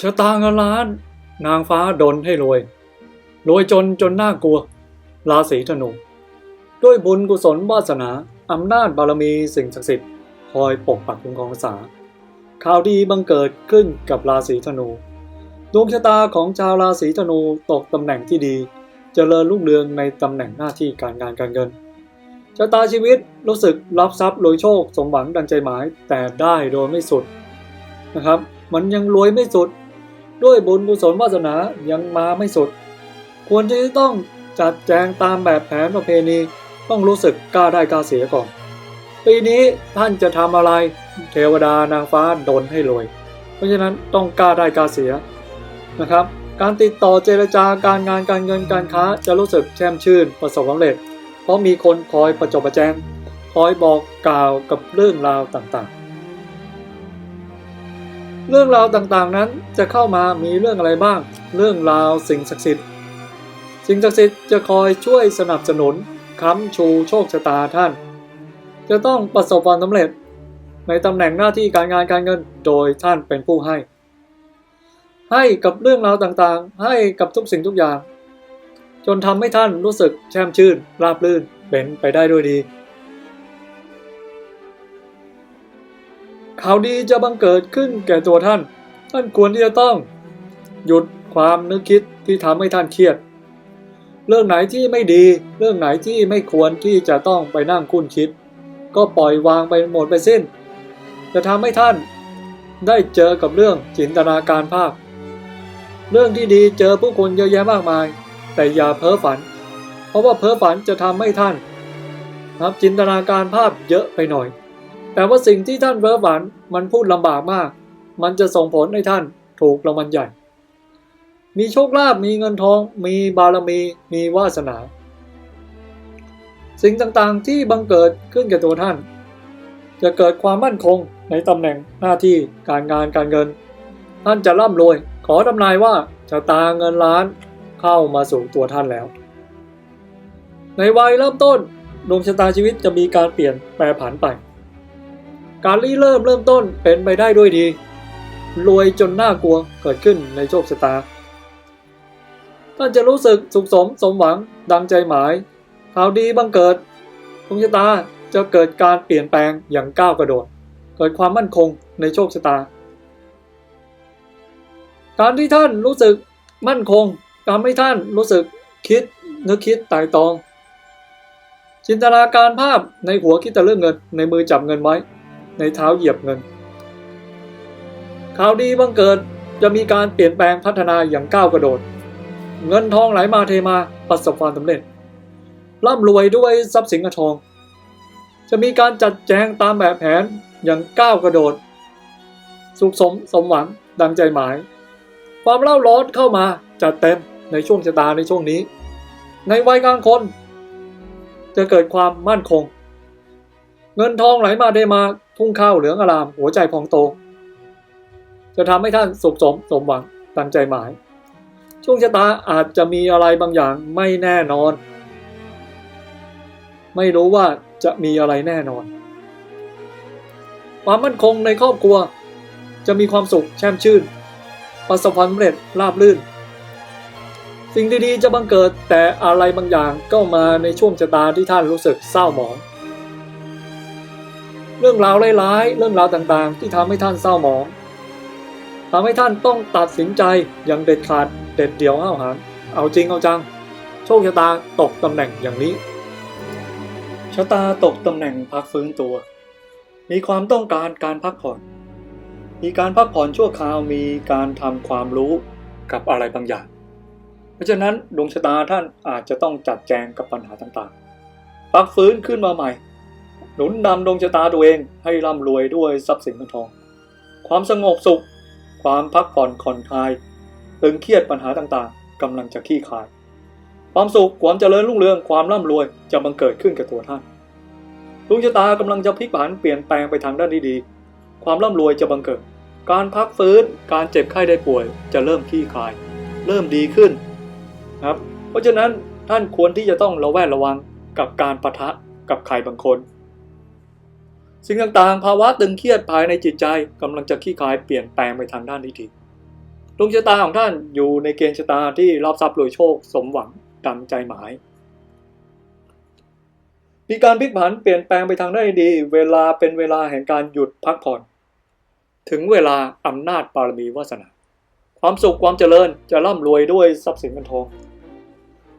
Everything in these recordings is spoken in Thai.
ชะตาเงินล้าน นางฟ้าดนให้รวย รวยจนจนน่ากลัว ราศีธนู ด้วยบุญกุศลวาสนาอำนาจบารมีสิ่งศักดิ์สิทธิ์คอยปกปักคุ้มครองษา ข่าวดีบังเกิดขึ้นกับราศีธนู ดวงชะตาของชาวราศีธนูตกตำแหน่งที่ดีเจริญรุ่งเรืองในตำแหน่งหน้าที่การงานการเงินชะตาชีวิตรู้สึกรับทรัพย์รวยโชคสมหวังดังใจหมายแต่ได้โดยไม่สุดนะครับ มันยังรวยไม่สุด ด้วยบุญกุศลวาสนายังมาไม่สุด ควรที่จะต้องจัดแจงตามแบบแผนประเพณีต้องรู้สึกกล้าได้กล้าเสียก่อน ปีนี้ท่านจะทำอะไร เทวดานางฟ้าดนให้รวย เพราะฉะนั้นต้องกล้าได้กล้าเสียนะครับ การติดต่อเจรจาการงานการเงินการค้าจะรู้สึกแช่มชื่นประสบความสำเร็จ เพราะมีคนคอยประจบประแจงคอยบอกกล่าวกับเรื่องราวต่างๆ เรื่องราวต่างๆนั้นจะเข้ามามีเรื่องอะไรบ้าง เรื่องราวสิ่งศักดิ์สิทธิ์ สิ่งศักดิ์สิทธิ์จะคอยช่วยสนับสนุนค้ำชูโชคชะตาท่าน จะต้องประสบความสำเร็จ ในตำแหน่งหน้าที่การงานการเงินโดยท่านเป็นผู้ให้ ให้กับเรื่องราวต่างๆ ให้กับทุกสิ่งทุกอย่าง จนทำให้ท่านรู้สึกแช่มชื่นราบรื่นเป็นไปได้ด้วยดี ข่าวดีจะบังเกิดขึ้นแก่ตัวท่าน ท่านควรที่จะต้อง หยุดความนึกคิดที่ทำให้ท่านเครียด เรื่องไหนที่ไม่ดี เรื่องไหนที่ไม่ควรที่จะต้องไปนั่งคุ้นคิด ก็ปล่อยวางไปหมดไปสิ้น จะทำให้ท่านได้เจอกับเรื่องจินตนาการภาพ เรื่องที่ดีเจอผู้คนเยอะแยะมากมาย แต่อย่าเพ้อฝัน เพราะว่าเพ้อฝันจะทำให้ท่านนะครับจินตนาการภาพเยอะไปหน่อย แต่ว่าสิ่งที่ท่านเพ้อฝันมันพูดลำบากมาก มันจะส่งผลให้ท่านถูกรางวัลใหญ่ มีโชคลาภมีเงินทอง มีบารมี มีวาสนา สิ่งต่างๆที่บังเกิดขึ้นกับตัวท่าน จะเกิดความมั่นคงในตำแหน่งหน้าที่การงานการเงิน ท่านจะร่ำรวย ขอทำนายว่าชะตาเงินล้านเข้ามาสู่ตัวท่านแล้ว ในวัยเริ่มต้นดวงชะตาชีวิตจะมีการเปลี่ยนแปรผันไป การรีเริ่มเริ่มต้นเป็นไปได้ด้วยดี รวยจนน่ากลัวเกิดขึ้นในโชคชะตา ท่านจะรู้สึกสุขสมสมหวังดังใจหมายข่าวดีบังเกิดดวงชะตาจะเกิดการเปลี่ยนแปลงอย่างก้าวกระโดด เกิดความมั่นคงในโชคชะตา การที่ท่านรู้สึกมั่นคงทำให้ท่านรู้สึกคิดนึกคิดตร่ตอง จินตนาการภาพในหัวคิดแต่เรื่องเงินในมือจับเงินไว้ ในเท้าเหยียบเงินข่าวดีบังเกิดจะมีการเปลี่ยนแปลงพัฒนาอย่างก้าวกระโดด เงินทองไหลมาเทมาประสบความสำเร็จ ร่ำรวยด้วยทรัพย์สินเงินทอง จะมีการจัดแจงตามแบบแผนอย่างก้าวกระโดด สุขสมสมหวังดังใจหมาย ความเล่าร้อนเข้ามาจัดเต็มในช่วงชะตาในช่วงนี้ ในวัยกลางคน จะเกิดความมั่นคง เงินทองไหลมาได้มา ทุ่งข้าวเหลืองอาราม หัวใจพองโต จะทำให้ท่านสุขสมสมหวังดังใจหมาย ช่วงชะตาอาจจะมีอะไรบางอย่างไม่แน่นอน ไม่รู้ว่าจะมีอะไรแน่นอน ความมั่นคงในครอบครัว จะมีความสุขแช่มชื่น ประสบความสำเร็จราบรื่น สิ่งดีๆจะบังเกิดแต่อะไรบางอย่างก็มาในช่วงชะตาที่ท่านรู้สึกเศร้าหมอง รื่องราวร้ายๆ เรื่องราวต่างๆ ที่ทำให้ท่านเศร้าหมองทำให้ท่านต้องตัดสินใจอย่างเด็ดขาดเด็ดเดี่ยวห้าวหาญเอาจริงเอาจัง โชคชะตาตกตำแหน่งอย่างนี้ ชะตาตกตำแหน่งพักฟื้นตัว มีความต้องการการพักผ่อน มีการพักผ่อนชั่วคราวมีการทำความรู้กับอะไรบางอย่าง เพราะฉะนั้นดวงชะตาท่านอาจจะต้องจัดแจงกับปัญหาต่างๆ พักฟื้นขึ้นมาใหม่ หนุนนำดวงชะตาตัวเองให้ร่ำรวยด้วยทรัพย์สินเงินทอง ความสงบสุข ความพักผ่อนผ่อนคลายตึงเครียดปัญหาต่างๆกำลังจะคลี่คาย ความสุขความเจริญรุ่งเรืองความร่ำรวยจะบังเกิดขึ้นกับตัวท่านดวงชะตากำลังจะพลิกผันเปลี่ยนแปลงไปทางด้านที่ดีความร่ำรวยจะบังเกิด การพักฟื้นการเจ็บไข้ได้ป่วย จะเริ่มคลี่คาย เริ่มดีขึ้นครับ เพราะฉะนั้นท่านควรที่จะต้องระแวดระวังกับการปะทะกับใครบางคน สิ่งต่างๆ ภาวะตึงเครียดภายในจิตใจกำลังจะคลี่คลายเปลี่ยนแปลงไปทางด้านที่ดีดวงชะตาของท่านอยู่ในเกณฑ์ชะตาที่รับทรัพย์รวยโชคสมหวังดังใจหมาย มีการพลิกผันเปลี่ยนแปลงไปทางด้านดี เวลาเป็นเวลาแห่งการหยุดพักผ่อน ถึงเวลาอำนาจบารมีวาสนา ความสุขความเจริญจะร่ำรวยด้วยทรัพย์สินเงินทอง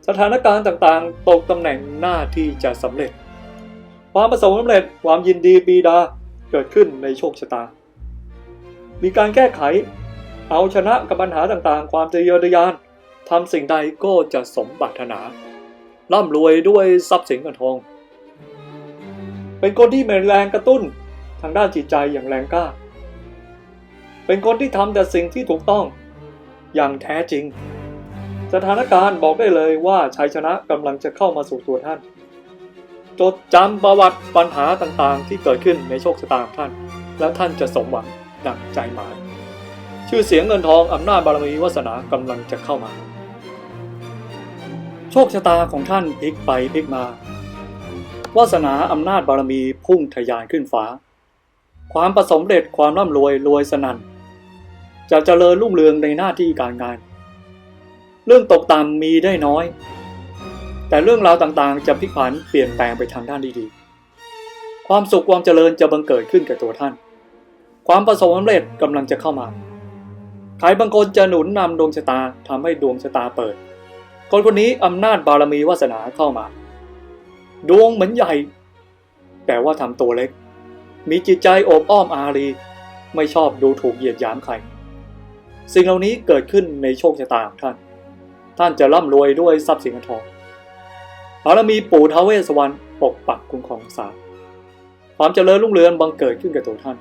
สถานการณ์ต่างๆ ตกตำแหน่งหน้าที่จะสำเร็จ ความประสบความสำเร็จความยินดีปีดาเกิดขึ้นในโชคชะตา มีการแก้ไข เอาชนะกับปัญหาต่างๆ ความทะเยอทะยานทำสิ่งใดก็จะสมปรารถนาร่ำรวยด้วยทรัพย์สินเงินทอง เป็นคนที่มีแรงกระตุ้นทางด้านจิตใจอย่างแรงกล้า เป็นคนที่ทำแต่สิ่งที่ถูกต้องอย่างแท้จริง สถานการณ์บอกได้เลยว่าชัยชนะกำลังจะเข้ามาสู่ตัวท่าน จดจำประวัติปัญหาต่างๆ ที่เกิดขึ้นในโชคชะตาของท่าน แล้วท่านจะสมหวังดังใจหมาย ชื่อเสียงเงินทองอำนาจบารมีวาสนากำลังจะเข้ามา โชคชะตาของท่านพลิกไปพลิกมาวาสนาอำนาจบารมีพุ่งทะยานขึ้นฟ้า ความประสมเร็จความร่ำรวยรวยสนั่นจะเจริญรุ่งเรืองในหน้าที่การงาน เรื่องตกต่ำมีได้น้อย แต่เรื่องราวต่างๆ จะพลิกผันเปลี่ยนแปลงไปทางด้านดีๆ ความสุขความเจริญจะบังเกิดขึ้นกับตัวท่าน ความประสบความสำเร็จกำลังจะเข้ามา ใครบางคนจะหนุนนำดวงชะตาทำให้ดวงชะตาเปิด คนคนนี้อำนาจบารมีวาสนาเข้ามา ดวงเหมือนใหญ่ แต่ว่าทำตัวเล็ก มีจิตใจโอบอ้อมอารี ไม่ชอบดูถูกเหยียดหยามใคร สิ่งเหล่านี้เกิดขึ้นในโชคชะตาของท่าน ท่านจะร่ำรวยด้วยทรัพย์สินทอง บารมีปู่ทาวเวสวรรณปกปักคุ้มครองรักษาความเจริญรุ่งเรืองบังเกิดขึ้นกับตัวท่าน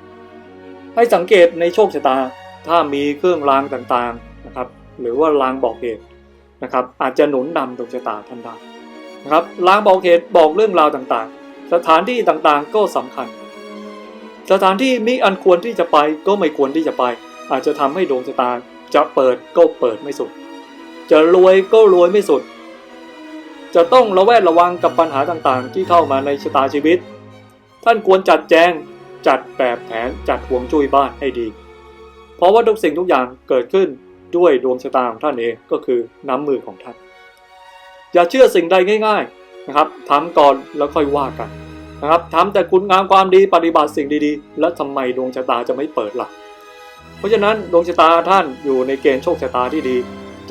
ให้สังเกตในโชคชะตาถ้ามีเครื่องรางต่างๆนะครับ หรือว่ารางบอกเหตุนะครับ อาจจะหนุนนำดวงชะตาท่านได้นะครับรางบอกเหตุบอกเรื่องราวต่างๆ สถานที่ต่างๆก็สำคัญ สถานที่มิอันควรที่จะไปก็ไม่ควรที่จะไป อาจจะทำให้ดวงชะตาจะเปิดก็เปิดไม่สุด จะรวยก็รวยไม่สุด จะต้องระแวดระวังกับปัญหาต่างๆ ที่เข้ามาในชะตาชีวิต ท่านควรจัดแจงจัดแบบแผนจัดห่วงจุ้ยบ้านให้ดี เพราะว่าทุกสิ่งทุกอย่างเกิดขึ้นด้วยดวงชะตาของท่านเองก็คือน้ำมือของท่าน อย่าเชื่อสิ่งใดง่าย ๆนะครับทำก่อนแล้วค่อยว่ากันนะครับทำแต่คุณงามความดีปฏิบัติสิ่งดีๆ แล้วทำไมดวงชะตาจะไม่เปิดล่ะ เพราะฉะนั้นดวงชะตาท่านอยู่ในเกณฑ์โชคชะตาที่ดี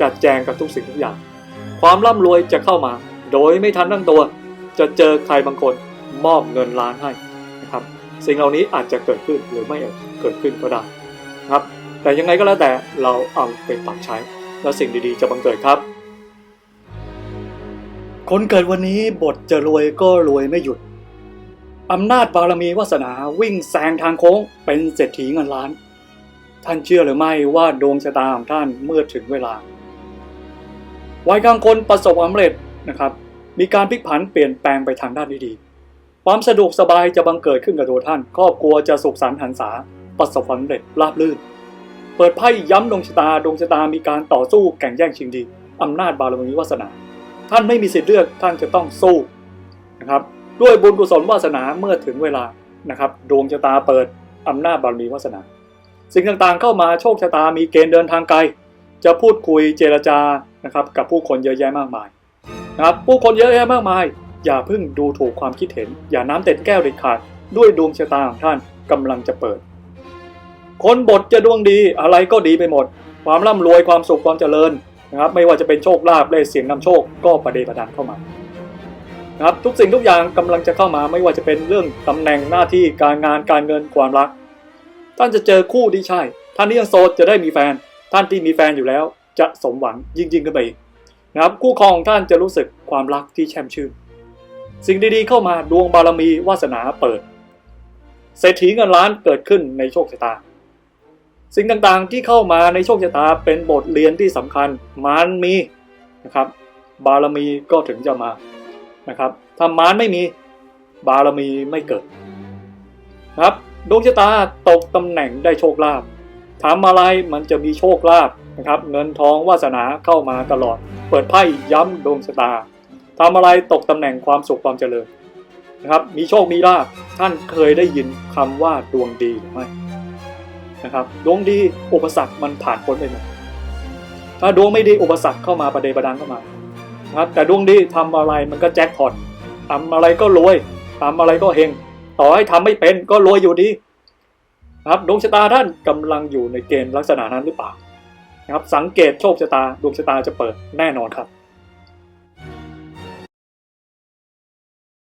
จัดแจงกับทุกสิ่งทุกอย่าง ความร่ำรวยจะเข้ามา โดยไม่ทันตั้งตัว จะเจอใครบางคนมอบเงินล้านให้นะครับ สิ่งเหล่านี้อาจจะเกิดขึ้นหรือไม่เกิดขึ้นก็ได้นะครับ แต่ยังไงก็แล้วแต่เราเอาไปปรับใช้ แล้วสิ่งดีๆ จะบังเกิดครับ คนเกิดวันนี้บทจะรวยก็รวยไม่หยุดอำนาจบารมีวาสนาวิ่งแซงทางโค้งเป็นเศรษฐีเงินล้าน ท่านเชื่อหรือไม่ว่าดวงชะตาของท่านเมื่อถึงเวลาวัยกลางคนประสบความสำเร็จ นะครับ มีการพลิกผันเปลี่ยนแปลงไปทางด้านที่ดี ความสะดวกสบายจะบังเกิดขึ้นกับตัวท่าน ครอบครัวจะสุขสันต์หันษาประสบความสำเร็จราบรื่น เปิดไพ่ย้ำดวงชะตาดวงชะตามีการต่อสู้แข่งแย่งชิงดีอำนาจบารมีวาสนา ท่านไม่มีสิทธิ์เลือกท่านจะต้องสู้นะครับ ด้วยบุญกุศลวาสนาเมื่อถึงเวลานะครับ ดวงชะตาเปิดอำนาจบารมีวาสนา สิ่งต่างๆเข้ามาโชคชะตามีเกณฑ์เดินทางไกล จะพูดคุยเจรจานะครับ กับผู้คนเยอะแยะมากมาย นะครับผู้คนเยอะแยะมากมาย อย่าเพิ่งดูถูกความคิดเห็น อย่าน้ำเต็มแก้วเด็ดขาด ด้วยดวงชะตาของท่านกำลังจะเปิด คนบทจะดวงดีอะไรก็ดีไปหมด ความร่ำรวยความสุขความเจริญนะครับ ไม่ว่าจะเป็นโชคลาภเลขเสียงนำโชคก็ประเดประดันเข้ามานะครับทุกสิ่งทุกอย่างกำลังจะเข้ามาไม่ว่าจะเป็นเรื่องตำแหน่งหน้าที่การงานการเงินความรัก ท่านจะเจอคู่ที่ใช่ ท่านที่ยังโสดจะได้มีแฟน ท่านที่มีแฟนอยู่แล้ว จะสมหวังยิ่งยิ่งขึ้นไปอีก นะครับคู่ครองของท่านจะรู้สึกความรักที่แช่มชื่น สิ่งดีๆเข้ามาดวงบารมีวาสนาเปิด เศรษฐีเงินล้านเกิดขึ้นในโชคชะตา สิ่งต่างๆที่เข้ามาในโชคชะตาเป็นบทเรียนที่สำคัญมันมีนะครับ บารมีก็ถึงจะมานะครับถ้ามารไม่มีบารมีไม่เกิดนะครับดวงชะตาตกตำแหน่งได้โชคลาภทำอะไรมันจะมีโชคลาภนะครับ เงินทองวาสนาเข้ามาตลอด ปิดไพ่ย้ำดวงชะตาทำอะไรตกตำแหน่งความสุขความเจริญนะครับ มีโชคมีลาภท่านเคยได้ยินคำว่าดวงดีหรือไม่นะครับดวงดีอุปสรรคมันผ่านพ้นไปหมดถ้าดวงไม่ดีอุปสรรคเข้ามาประเดประดังเข้ามานะครับแต่ดวงดีทำอะไรมันก็แจ็คพอตทำอะไรก็รวยทำอะไรก็เฮงต่อให้ทำไม่เป็นก็รวยอยู่ดีนะครับดวงชะตาท่านกำลังอยู่ในเกณฑ์ลักษณะนั้นหรือเปล่า นะครับสังเกตโชคชะตาดวงชะตาจะเปิดแน่นอนครับ